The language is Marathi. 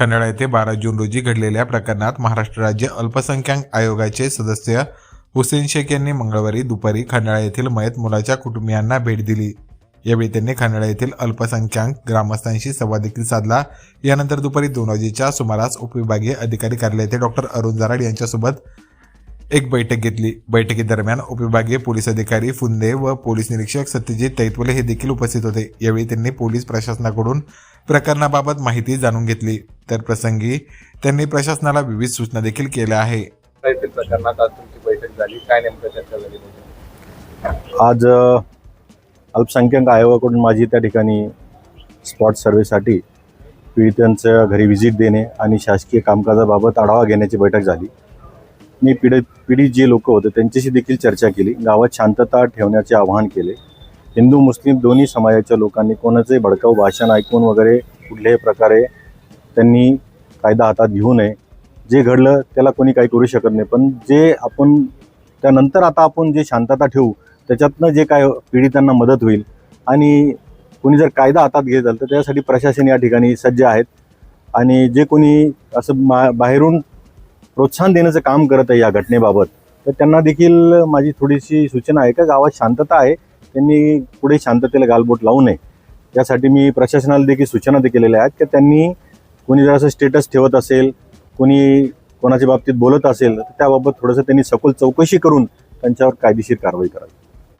खंडाळा येथे बारा जून रोजी घडलेल्या प्रकरणात महाराष्ट्र राज्य अल्पसंख्याक आयोगाचे सदस्य हुसेन शेख यांनी मंगळवारी दुपारी खंडाळा येथील मयत मुलाच्या कुटुंबियांना भेट दिली. यावेळी त्यांनी खंडाळा येथील अल्पसंख्याक ग्रामस्थांशी संवाद देखील साधला. यानंतर दुपारी दोन वाजेच्या सुमारास उपविभागीय अधिकारी कार्यालय येथे डॉक्टर अरुण जाराड यांच्यासोबत एक बैठक घेतली. बैठकीदरम्यान उपविभागीय पोलीस अधिकारी फुंदे व पोलीस निरीक्षक सत्यजित तैतवले हे देखील उपस्थित होते. यावेळी त्यांनी पोलीस प्रशासनाकडून प्रकरणाबाबत माहिती जाणून घेतली. तर प्रसंगी त्यांनी प्रशासनाला विविध सूचना देखील केल्या आहे. प्रकरणात आज तुमची बैठक झाली. काय नेमकं चर्चा झाली त्याच्यात? आज अल्पसंख्याक आयोगाकडून माझी त्या ठिकाणी स्पॉट सर्वेसाठी पीडितांच्या घरी व्हिजिट देणे आणि शासकीय कामकाजाबाबत आढावा घेण्याची बैठक झाली. मी पीडित पीडित जे लोक होते त्यांच्याशी देखील चर्चा केली. गावात शांतता ठेवण्याचे आवाहन केले. हिंदू मुस्लिम दोन्ही समाजाच्या लोकांनी कोणाचे भडकाऊ भाषण ऐकून वगैरे कुठल्याही प्रकारे त्यांनी कायदा हातात घेऊ नये. जे घडलं त्याला कोणी काही करू शकत नाही. पण जे आपण त्यानंतर आता आपण जे शांतता ठेवू त्याच्यातनं जे काय पीडितांना मदत होईल आणि कोणी जर कायदा हातात घेत असेल तर त्यासाठी प्रशासन या ठिकाणी सज्ज आहेत. आणि जे कोणी असं मा बाहेरून प्रोत्साहन देण्याचं काम करत आहे या घटनेबाबत तर त्यांना देखील माझी थोडीशी सूचना आहे का? गावात शांतता आहे. त्यांनी पुढे शांततेला गालबोट लावू नये. यासाठी मी प्रशासनाला देखील सूचना दे केलेल्या आहेत की त्यांनी कोणी जर असं स्टेटस ठेवत असेल कोणी कोणाच्या बाबतीत बोलत असेल तर त्याबाबत थोडंसं त्यांनी सखोल चौकशी करून त्यांच्यावर कायदेशीर कारवाई करावी.